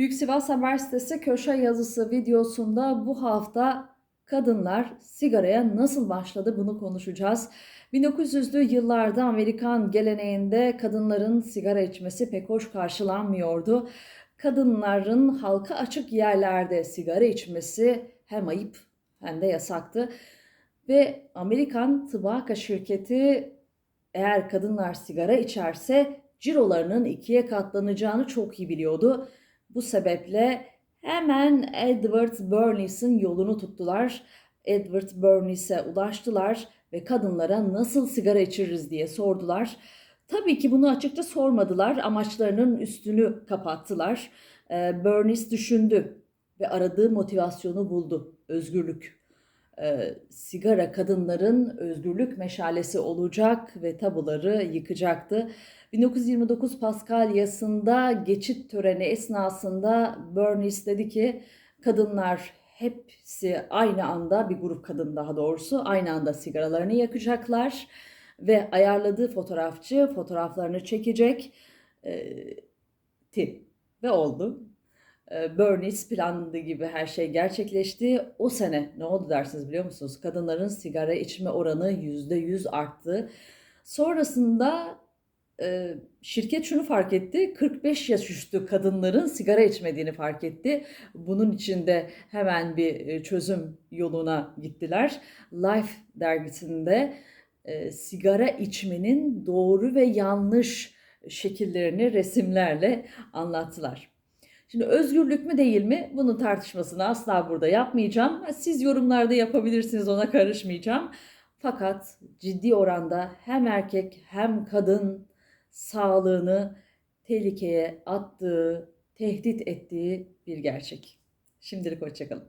Büyük Sivas Haber sitesi köşe yazısı videosunda bu hafta kadınlar sigaraya nasıl başladı bunu konuşacağız. 1900'lü yıllarda Amerikan geleneğinde kadınların sigara içmesi pek hoş karşılanmıyordu. Kadınların halka açık yerlerde sigara içmesi hem ayıp hem de yasaktı. Ve Amerikan Tıbaka şirketi eğer kadınlar sigara içerse cirolarının ikiye katlanacağını çok iyi biliyordu. Bu sebeple hemen Edward Bernays'in yolunu tuttular. Edward Bernays'e ulaştılar ve kadınlara nasıl sigara içiririz diye sordular. Tabii ki bunu açıkça sormadılar. Amaçlarının üstünü kapattılar. Ee, Bernays düşündü ve aradığı motivasyonu buldu. Özgürlük. Ee, sigara kadınların özgürlük meşalesi olacak ve tabuları yıkacaktı. 1929 Paskalyası'nda geçit töreni esnasında Bernays dedi ki kadınlar hepsi aynı anda bir grup kadın daha doğrusu aynı anda sigaralarını yakacaklar ve ayarladığı fotoğrafçı fotoğraflarını çekecek e, ti ve oldu. E, Bernays planladığı gibi her şey gerçekleşti. O sene ne oldu dersiniz biliyor musunuz? Kadınların sigara içme oranı %100 arttı. Sonrasında e, şirket şunu fark etti. 45 yaş üstü kadınların sigara içmediğini fark etti. Bunun için de hemen bir e, çözüm yoluna gittiler. Life dergisinde e, sigara içmenin doğru ve yanlış şekillerini resimlerle anlattılar. Şimdi özgürlük mü değil mi? Bunun tartışmasını asla burada yapmayacağım. Siz yorumlarda yapabilirsiniz ona karışmayacağım. Fakat ciddi oranda hem erkek hem kadın sağlığını tehlikeye attığı, tehdit ettiği bir gerçek. Şimdilik hoşçakalın.